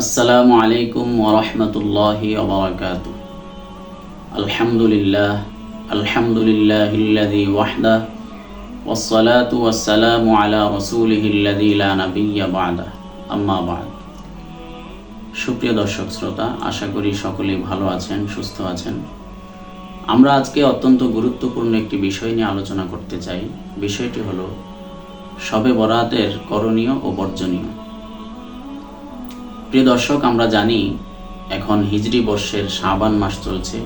আসসালামু আলাইকুম ওরহমতুল্লাহি ওবরাকাত আলহামদুলিল্লাহ আলহামদুলিল্লাহিল্লাযী ওয়াহদা والصلاة والسلام على رسوله الذي لا نبي بعده أما بعد সুপ্রিয় দর্শক শ্রোতা আশা করি সকলেই ভালো আছেন সুস্থ আছেন আমরা আজকে অত্যন্ত গুরুত্বপূর্ণ একটি বিষয় নিয়ে আলোচনা করতে চাই বিষয়টি হলো শবে বরাতের করণীয় ও বর্জনীয় প্রিয় দর্শক, আমরা জানি এখন হিজরি বর্ষের শাবান মাস চলছে।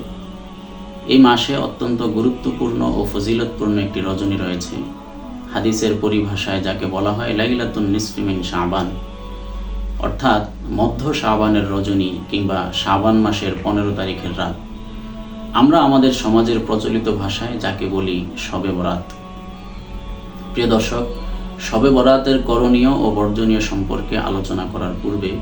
এই মাসে অত্যন্ত গুরুত্বপূর্ণ ও ফজিলতপূর্ণ একটি রজনী রয়েছে। হাদিসের পরিভাষায় যাকে বলা হয় লাইলাতুন নিসফিমিন শাবান। অর্থাৎ মধ্য শাবানের রজনী কিংবা শাবান মাসের পনেরো তারিখের রাত। আমরা আমাদের সমাজের প্রচলিত ভাষায় যাকে বলি শবে বরাত। প্রিয় দর্শক, শবে বরাতের করণীয় ও বর্জনীয় সম্পর্কে আলোচনা করার পূর্বে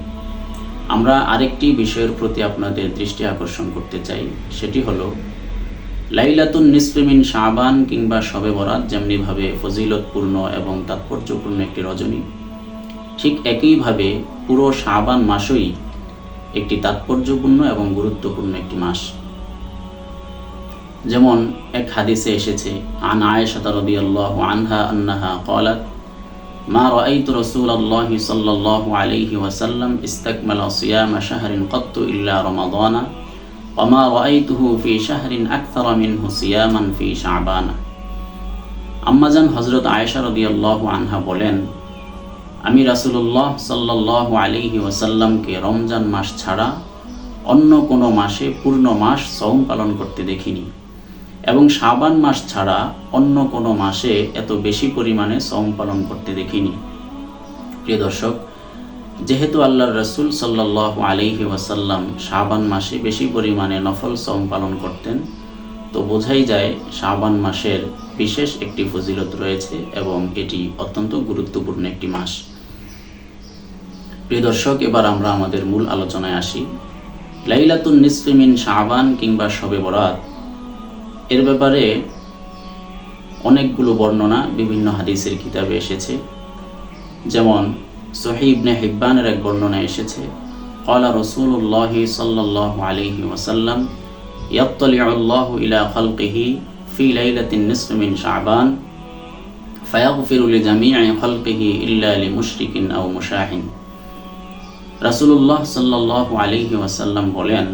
আমরা আরেকটি বিষয়ের প্রতি আপনাদের দৃষ্টি আকর্ষণ করতে চাই। সেটি হলো, লাইলাতুন নিসফিমিন শাহবান কিংবা শবে বরাত যেমনিভাবে ফজিলতপূর্ণ এবং তাৎপর্যপূর্ণ একটি রজনী, ঠিক একইভাবে পুরো শাহবান মাসই একটি তাৎপর্যপূর্ণ এবং গুরুত্বপূর্ণ একটি মাস। যেমন এক হাদিসে এসেছে, আন আয়েশা রদি আল্লাহ আনহা আন্নাহা কলাত ما رأيت رسول الله صلى الله عليه وسلم استكمل صيام شهر قط إلا رمضان وما رأيته في شهر أكثر منه صياما في شعبان আম্মাজান হজরত আয়েশা রদিয়াল্লাহু আনহা বলেন আমি রাসূলুল্লাহ সাল্লাল্লাহু আলাইহি ওয়াসাল্লামকে রমজান মাস ছাড়া অন্য কোনো মাসে পূর্ণ মাস সওম পালন করতে দেখিনি এবং শাবান মাস ছাড়া অন্য কোনো মাসে এত বেশি পরিমাণে সম পালন করতে দেখিনি। প্রিয় দর্শক, যেহেতু আল্লাহর রসুল সাল্লাহ আলিহি ওয়াসাল্লাম শাবান মাসে বেশি পরিমাণে নফল সম পালন করতেন, তো বোঝাই যায় শাবান মাসের বিশেষ একটি ফজিলত রয়েছে এবং এটি অত্যন্ত গুরুত্বপূর্ণ একটি মাস। প্রিয় দর্শক, এবার আমরা আমাদের মূল আলোচনায় আসি। লাইলাতুন নিসফিমিন শাবান কিংবা শবে বরাত। এর ব্যাপারে অনেকগুলো বর্ণনা বিভিন্ন হাদিসের কিতাবে এসেছে। যেমন সহিবনে হিব্বানের এক বর্ণনা এসেছে কলা রসুল্লাহ সাল্লাহ আলহি ওসাল্লাম ইয়াত্তলিউল্লাহ ইলা খলকিহি ফি লাইলাতিন নিসফ মিন শাবান, ফায়াগফির লিজামিআ খলকিহি ইল্লা লিমুশরিকিন আও মুশাহিন। রাসুল্লাহ সাল্লাহ আলহি ওয়াসাল্লাম বলেন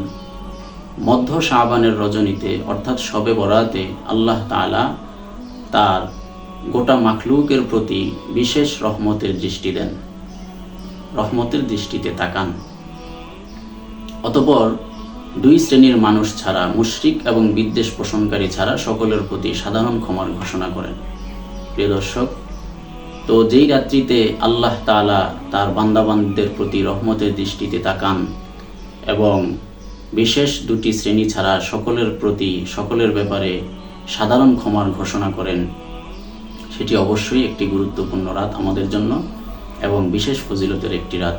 মধ্য শাহবানের রজনীতে, অর্থাৎ শবে বরাতে আল্লাহ তালা তার গোটা মাখলুকের প্রতি বিশেষ রহমতের দৃষ্টি দেন। রহমতের দৃষ্টিতে তাকান। অতপর দুই শ্রেণির মানুষ ছাড়া, মুশরিক এবং বিদ্বেষ পোষণকারী ছাড়া সকলের প্রতি সাধারণ ক্ষমার ঘোষণা করেন। প্রিয় দর্শক, তো যেই রাত্রিতে আল্লাহ তালা তার বান্দাবান্দিদের প্রতি রহমতের দৃষ্টিতে তাকান এবং বিশেষ দুটি শ্রেণি ছাড়া সকলের প্রতি, সকলের ব্যাপারে সাধারণ ক্ষমার ঘোষণা করেন। সেটি অবশ্যই একটি গুরুত্বপূর্ণ রাত আমাদের জন্য এবং বিশেষ ফজিলতের একটি রাত।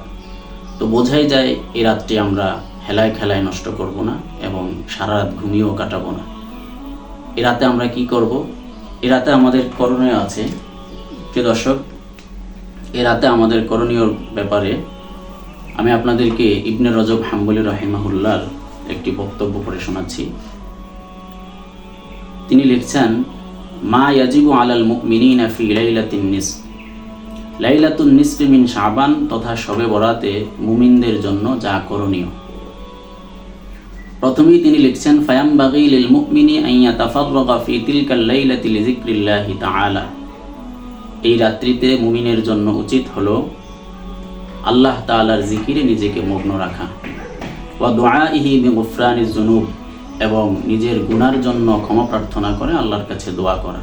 তো বোঝাই যায় এই রাতটি আমরা হেলায় খেলায় নষ্ট করব না এবং সারা রাত ঘুমিয়েও কাটাবো না। এ রাতে আমরা কি করব? এ রাতে আমাদের করণীয় আছে, প্রিয় দর্শক, এ রাতে আমাদের করণীয় ব্যাপারে আমি আপনাদেরকে ইবনে রজব হাম্বলি রহিমাহুল্লার একটি বক্তব্য পড়ে শোনাচ্ছি। তিনি লিখছেন, মা ইয়াজিবু আলাল মুমিনিনা ফি লাইলাতিন নিস লাইলাতুন নিসফি মিন শাবান তথা শবে বরাতে মুমিনদের জন্য যা করণীয়। প্রথমেই তিনি লিখছেন ফায়াম বাগি লিল মুমিনি আন ইয়াতাফাররাগা ফি তিলকাল লাইলাতি লিযিকরিল্লাহি তাআলা। এই রাত্রিতে মুমিনের জন্য উচিত হলো আল্লাহ তাআলার জিকিরে নিজেকে মগ্ন রাখা। ওয়া দুআইহি বিগুফরানিজ যুনুব, এবং নিজের গুনার জন্য ক্ষমা প্রার্থনা করে আল্লাহর কাছে দোয়া করা।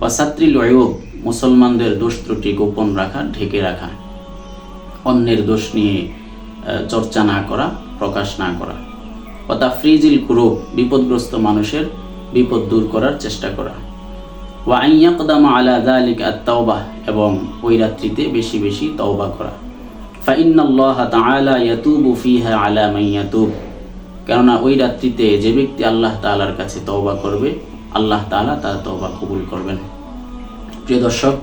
ওয়া সাত্রিল ওয়ুব মুসলমানদের দোষ ত্রুটি গোপন রাখা, ঢেকে রাখা। অন্যের দোষ নিয়ে চর্চা না করা, প্রকাশ না করা। ও তাফরিজিল কুরুব, বিপদগ্রস্ত মানুষের বিপদ দূর করার চেষ্টা করা। ওয়া আইয়াকদামা আলা দালিক আত-তাওবাহ এবং ওই রাত্রিতে বেশি বেশি তওবা করা। ফাইন্নাল্লাহ তাআলা ইয়াতুবু ফিহা আলা মান ইয়াতুব। কেননা ওই রাত্রিতে যে ব্যক্তি আল্লাহ তাআলার কাছে তওবা করবে, আল্লাহ তাআলা তার তওবা কবুল করবেন। প্রিয় দর্শক,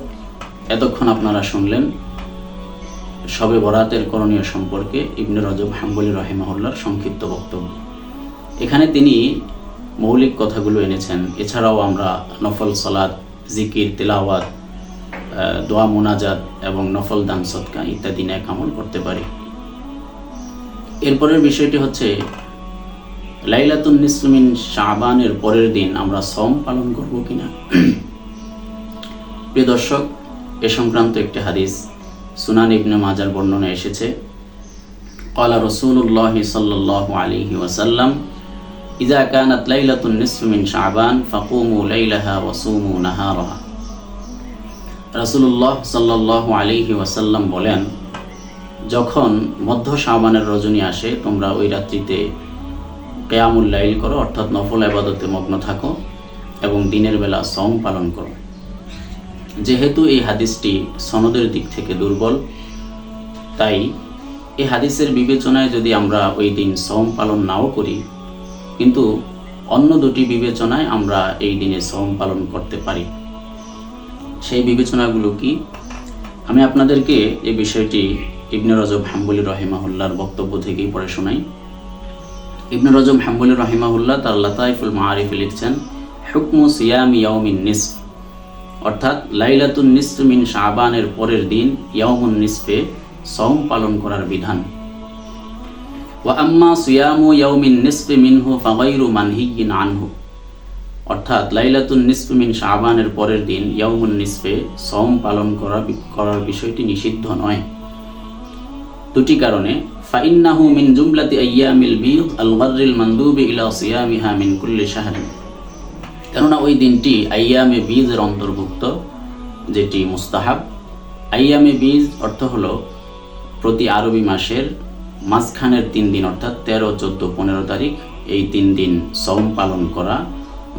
এতক্ষণ আপনারা শুনলেন শবে বরাতের করণীয় সম্পর্কে ইবনে রজব হাম্বলি রহিমাহুল্লার সংক্ষিপ্ত বক্তব্য। এখানে তিনি মৌলিক কথাগুলো এনেছেন। এছাড়াও আমরা নফল সলাদ জিকির, তেলাওয়াত দোয়া মোনাজাত এবং নফল দান সৎকা ইত্যাদি ন্যাক আমল করতে পারি এরপরের বিষয়টি হচ্ছে লাইলাতুন নিসমিন শাবানের পরের দিন আমরা সম পালন করব কিনা প্রিয় দর্শক এ সংক্রান্ত একটি হাদিস সুনান ইবনে মাজার বর্ণনা এসেছে قال رسول الله صلى الله عليه وسلم إذا كانت ليلة النصف من شعبان فقوموا ليلها وصوموا نهارها রাসূলুল্লাহ সাল্লাল্লাহু আলাইহি ওয়াসাল্লাম বলেন, যখন মধ্য শাবানের রজনী আসে, তোমরা ওই রাত্রিতে কেয়ামুল লাইল করো, অর্থাৎ নফল আবাদতে মগ্ন থাকো এবং দিনের বেলা সম পালন করো। যেহেতু এই হাদিসটি সনদের দিক থেকে দুর্বল, তাই এই হাদিসের বিবেচনায় যদি আমরা ওই দিন সম পালন নাও করি, কিন্তু অন্য দুটি বিবেচনায় আমরা এই দিনে সম পালন করতে পারি। সেই বিবেচনাগুলো কি? আমি আপনাদেরকে এই বিষয়টি ইবনে রজব হাম্বলি রহিমাহুল্লার বক্তব্য থেকেই পড়ে শোনাই। ইবনে রজব হাম্বলি রহিমাহুল্লাহ তার লাতাইফুল মাআরিফে লিখছেন, হুকমু সিয়াম ইয়াউমিন নিসফ। অর্থাৎ লাইলাতুন নিসফ মিন শাবানের পরের দিন ইয়াউমুন নিসফে সওম পালন করার বিধান। ওয়া আম্মা সিয়ামু ইয়াউমিন নিসফি মিনহু ফাগাইরু মানহিয়িন আনহু। অর্থাৎ লাইলাতুন নিসফ মিন শাবানের পরের দিন ইয়াউমুন নিসফে সম পালন করা করার বিষয়টি নিষিদ্ধ নয়। দুটি কারণে, ফাইন্নাহু মিন জুমলাতি আইয়ামিল বিদ আল গররিল মানদুবি ইলা সিয়ামিহা মিন কুল্লি শাহরিন। কেননা ওই দিনটি আইয়ামে বীজের অন্তর্ভুক্ত, যেটি মুস্তাহাব। আইয়ামে বীজ অর্থ হলো প্রতি আরবি মাসের মাঝখানের তিন দিন, অর্থাৎ তেরো, চোদ্দ, পনেরো তারিখ, এই তিন দিন সম পালন করা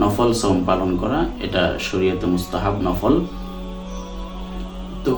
নফল সম পালন করা এটা শরীয়তে মুস্তাহাব নফল। তো